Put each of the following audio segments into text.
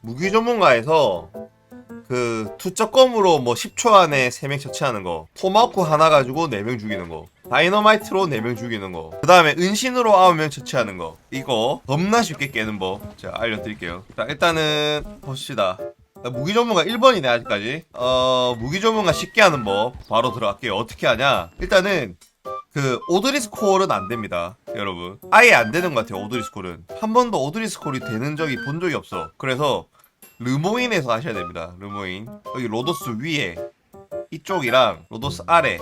무기 전문가에서 그 투척검으로 뭐 10초 안에 3명 처치하는 거 토마호크 하나 가지고 4명 죽이는 거 다이너마이트로 4명 죽이는 거그 다음에 은신으로 9명 처치하는 거 이거 겁나 쉽게 깨는 법. 제가 알려드릴게요. 자 일단은 봅시다. 자, 무기 전문가 1번이네 아직까지. 어 무기 전문가 쉽게 하는 법. 바로 들어갈게요. 어떻게 하냐? 일단은 그 오드리 스 콜은 안 됩니다 여러분 아예 안 되는 것 같아요 오드리 스 콜은 한 번도 오드리 스 콜이 되는 적이 본 적이 없어 그래서 르모인에서 하셔야 됩니다 르모인 여기 로도스 위에 이쪽이랑 로도스 아래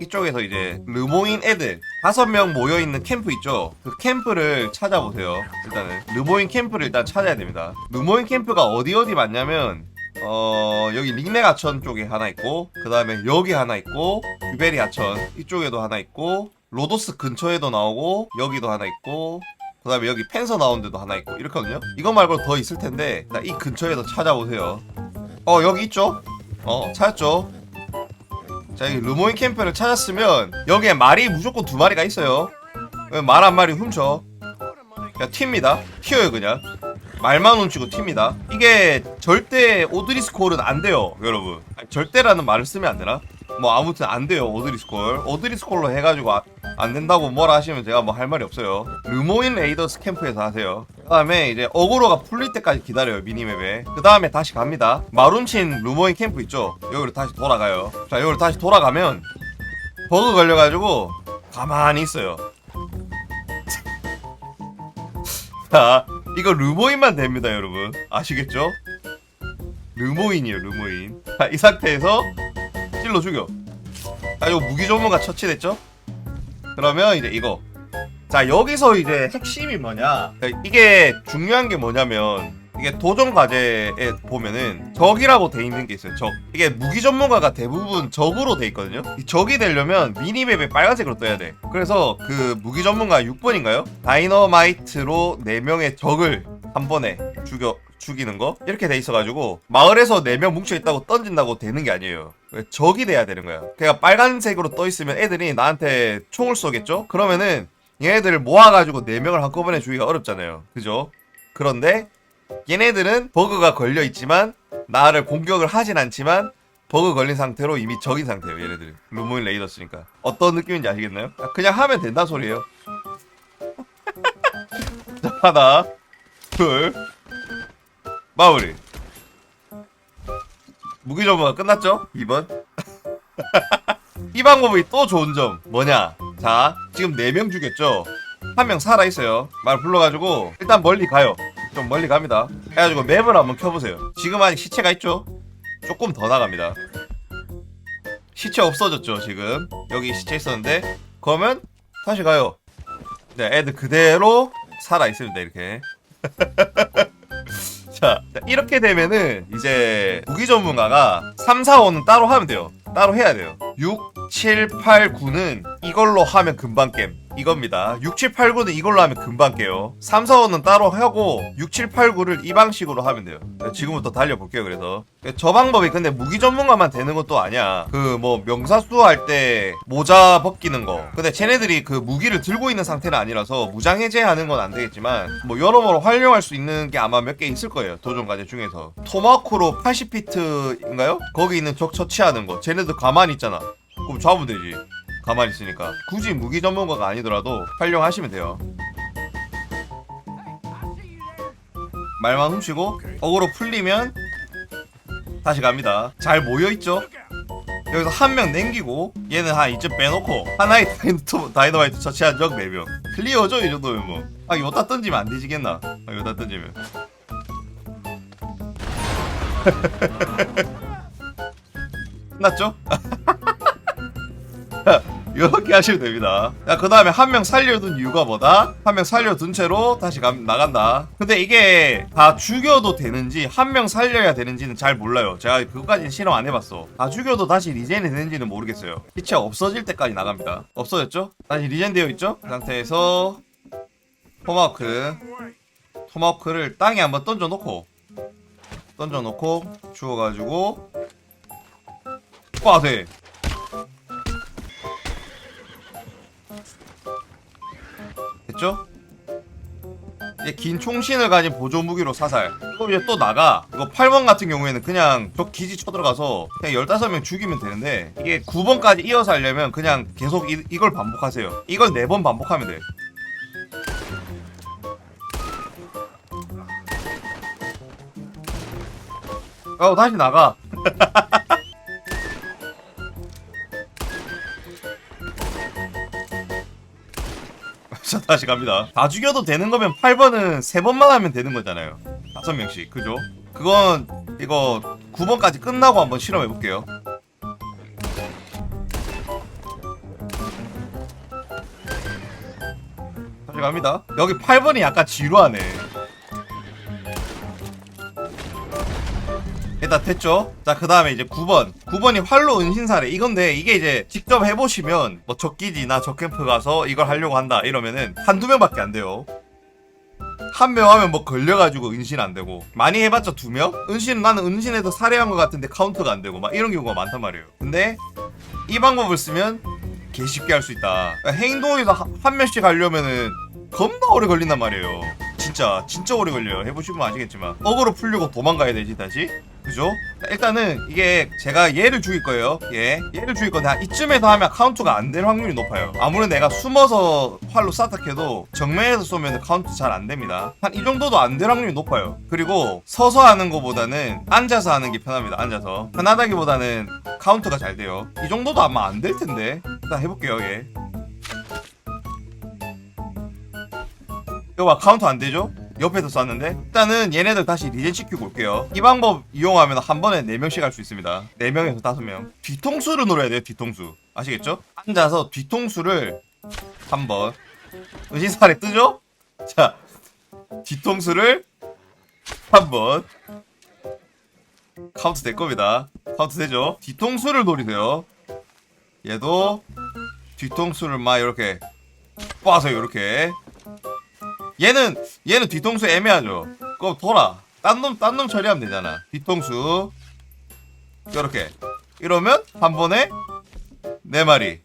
이쪽에서 이제 르모인 애들 다섯 명 모여 있는 캠프 있죠. 그 캠프를 찾아보세요. 일단은 르모인 캠프를 일단 찾아야 됩니다. 르모인 캠프가 어디 어디 맞냐면 어 여기 링네 하천 쪽에 하나 있고 그 다음에 여기 하나 있고 유베리 하천 이쪽에도 하나 있고 로도스 근처에도 나오고 여기도 하나 있고 그 다음에 여기 펜서 나온 데도 하나 있고 이렇거든요. 이거 말고 더 있을 텐데 자, 이 근처에도 찾아보세요. 어 여기 있죠? 어 찾았죠? 자, 여기 르모인 캠프를 찾았으면 여기에 말이 무조건 두 마리가 있어요. 말 한 마리 훔쳐. 그냥 튑니다. 튀어요 그냥. 말만 훔치고 튑니다. 이게 절대 오드리스 콜은 안 돼요, 여러분. 아니, 절대라는 말을 쓰면 안 되나? 뭐 아무튼 안 돼요, 오드리스 콜. 오드리스 콜로 해가지고 아- 안 된다고 뭐라 하시면 제가 뭐 할 말이 없어요. 르모인 레이더스 캠프에서 하세요. 그 다음에 이제 어그로가 풀릴 때까지 기다려요, 미니맵에. 그 다음에 다시 갑니다. 마룬친 르모인 캠프 있죠? 여기로 다시 돌아가요. 자, 여기로 다시 돌아가면 버그 걸려가지고 가만히 있어요. 자, 이거 르모인만 됩니다, 여러분. 아시겠죠? 르모인이에요, 르모인. 자, 이 상태에서 찔러 죽여. 자, 이거 무기 전문가 처치됐죠? 그러면 이제 이거. 자, 여기서 이제 핵심이 뭐냐? 이게 중요한 게 뭐냐면 이게 도전 과제에 보면은 적이라고 돼 있는 게 있어요. 적. 이게 무기 전문가가 대부분 적으로 돼 있거든요. 이 적이 되려면 미니맵에 빨간색으로 떠야 돼. 그래서 그 무기 전문가 6번인가요? 다이너마이트로 4명의 적을 한 번에 죽여 죽이는 거 이렇게 돼 있어가지고 마을에서 4명 뭉쳐 있다고 던진다고 되는 게 아니에요. 적이 돼야 되는 거야. 걔가 빨간색으로 떠 있으면 애들이 나한테 총을 쏘겠죠? 그러면은 얘네들을 모아가지고 4명을 한꺼번에 죽이기가 어렵잖아요. 그죠? 그런데 얘네들은 버그가 걸려 있지만 나를 공격을 하진 않지만 버그 걸린 상태로 이미 적인 상태예요. 얘네들은 루모인 레이더스니까 어떤 느낌인지 아시겠나요? 아, 그냥 하면 된다 소리예요. 자, 하나, 둘, 마무리. 무기 전문가 끝났죠? 2번. 이 방법이 또 좋은 점 뭐냐? 자, 지금 4명 죽였죠? 한 명 살아있어요. 말 불러가지고 일단 멀리 가요. 좀 멀리 갑니다. 해가지고 맵을 한번 켜보세요. 지금 아직 시체가 있죠? 조금 더 나갑니다. 시체 없어졌죠, 지금. 여기 시체 있었는데, 그러면 다시 가요. 네, 애들 그대로 살아있습니다, 이렇게. 자, 자, 이렇게 되면은 이제 무기 전문가가 3, 4, 5는 따로 하면 돼요. 따로 해야 돼요. 6, 7, 8, 9는 이걸로 하면 금방 겜. 이겁니다. 6, 7, 8, 9는 이걸로 하면 금방 깨요. 3, 4, 5는 따로 하고 6, 7, 8, 9를 이 방식으로 하면 돼요. 네, 지금부터 달려볼게요. 그래서 저 방법이 근데 무기 전문가만 되는 것도 아니야. 그 뭐 명사수 할 때 모자 벗기는 거. 근데 쟤네들이 그 무기를 들고 있는 상태는 아니라서 무장 해제하는 건 안 되겠지만 뭐 여러모로 활용할 수 있는 게 아마 몇 개 있을 거예요. 도전 과제 중에서 토마호크로 80피트인가요? 거기 있는 적 처치하는 거. 쟤네들 가만히 있잖아. 그럼 잡으면 되지. 가만히 있으니까. 굳이 무기 전문가가 아니더라도 활용하시면 돼요. 말만 훔치고 어그로 풀리면 다시 갑니다. 잘 모여있죠? 여기서 한명 남기고 얘는 한 이쯤 빼놓고 하나의 다이노, 다이너마이트 처치한 적 4명. 클리어죠 이 정도면 뭐아 여기다 던지면 안 되지겠나? 아, 여기다 던지면. 끝났죠? 이렇게 하시면 됩니다. 야, 그 다음에 한 명 살려둔 이유가 뭐다? 한 명 살려둔 채로 다시 가, 나간다. 근데 이게 다 죽여도 되는지, 한 명 살려야 되는지는 잘 몰라요. 제가 그거까지는 실험 안 해봤어. 다 죽여도 다시 리젠이 되는지는 모르겠어요. 시체 없어질 때까지 나갑니다. 없어졌죠? 다시 리젠 되어 있죠? 그 상태에서, 토마호크. 토마호크를 땅에 한번 던져놓고, 던져놓고, 주워가지고, 빠세. 됐죠? 이제 긴 총신을 가진 보조 무기로 사살. 이거 이제 또 나가. 이거 8번 같은 경우에는 그냥 저 기지 쳐들어가서 그냥 15명 죽이면 되는데 이게 9번까지 이어서 하려면 그냥 계속 이, 이걸 반복하세요. 이걸 4번 반복하면 돼. 어 다시 나가. 다시 갑니다. 다 죽여도 되는 거면 8번은 3번만 하면 되는 거잖아요. 5명씩 그죠? 그건 이거 9번까지 끝나고 한번 실험해 볼게요. 다시 갑니다. 여기 8번이 약간 지루하네. 일단 됐죠? 자, 그 다음에 이제 9번. 9번이 활로 은신사래. 이건데, 이게 이제 직접 해보시면, 뭐, 적기지나 적캠프 가서 이걸 하려고 한다. 이러면은, 한두 명밖에 안 돼요. 한명 하면 뭐 걸려가지고 은신 안 되고. 많이 해봤자 두 명? 은신은 나는 은신에서 살해한 것 같은데 카운터가 안 되고, 막 이런 경우가 많단 말이에요. 근데, 이 방법을 쓰면, 개 쉽게 할 수 있다. 그러니까 행동에서 한- 한 명씩 하려면은, 겁나 오래 걸린단 말이에요. 진짜, 진짜 오래 걸려요. 해보시면 아시겠지만. 어그로 풀려고 도망가야 되지, 다시. 그죠? 자, 일단은 이게 제가 얘를 죽일 거예요. 얘. 얘를 죽일 건데 한 이쯤에서 하면 카운트가 안 될 확률이 높아요. 아무리 내가 숨어서 활로 싹닥해도 정면에서 쏘면 카운트 잘 안 됩니다. 한 이 정도도 안 될 확률이 높아요. 그리고 서서 하는 것보다는 앉아서 하는 게 편합니다. 앉아서. 편하다기보다는 카운트가 잘 돼요. 이 정도도 아마 안 될 텐데. 일단 해볼게요, 얘. 이거 봐, 카운트 안 되죠? 옆에서 쐈는데 일단은 얘네들 다시 리젠 시키고 올게요. 이 방법 이용하면 한 번에 4명씩 할 수 있습니다. 4명에서 5명. 뒤통수를 노려야 돼요 뒤통수. 아시겠죠? 앉아서 뒤통수를 한번. 은신살에 뜨죠? 자 뒤통수를 한번. 카운트 될 겁니다. 카운트 되죠? 뒤통수를 노리세요. 얘도 뒤통수를 막 이렇게 꽈서 이렇게 얘는 얘는 뒤통수 애매하죠. 그거 돌아. 딴놈 딴 놈 처리하면 되잖아. 뒤통수 이렇게 이러면 한 번에 네 마리.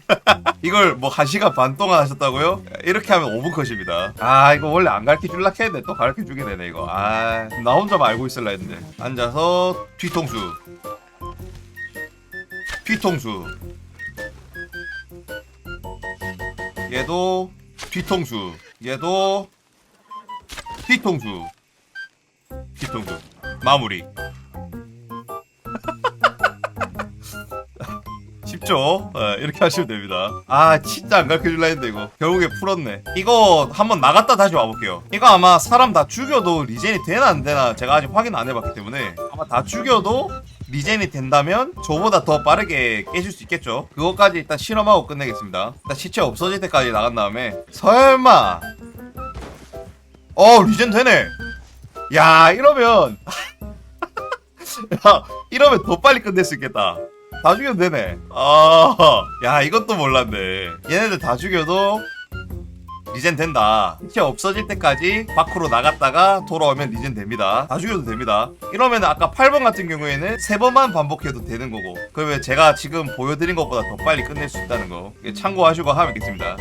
이걸 뭐한 시간 반 동안 하셨다고요? 이렇게 하면 5분 컷입니다. 아 이거 원래 안 가르쳐 줄라 했는데 또 가르쳐 주게 되네 이거. 아 나 혼자만 알고 있을라 했는데. 앉아서 뒤통수. 뒤통수. 얘도 뒤통수. 얘도 뒤통수. 뒤통수. 마무리. 쉽죠? 어, 이렇게 하시면 됩니다. 아, 진짜 안 가르쳐 줄라 했는데, 이거. 결국에 풀었네. 이거 한번 나갔다 다시 와볼게요. 이거 아마 사람 다 죽여도 리젠이 되나 안 되나 제가 아직 확인 안 해봤기 때문에 아마 다 죽여도 리젠이 된다면 저보다 더 빠르게 깨질 수 있겠죠. 그것까지 일단 실험하고 끝내겠습니다. 일단 시체 없어질 때까지 나간 다음에 설마 어 리젠 되네. 야 이러면 야 이러면 더 빨리 끝낼 수 있겠다. 다 죽여도 되네. 아, 야 이것도 몰랐네. 얘네들 다 죽여도 리젠 된다. 시체 없어질 때까지 밖으로 나갔다가 돌아오면 리젠 됩니다. 다 죽여도 됩니다. 이러면 아까 8번 같은 경우에는 3번만 반복해도 되는 거고. 그러면 제가 지금 보여드린 것보다 더 빨리 끝낼 수 있다는 거. 참고하시고 하면 되겠습니다.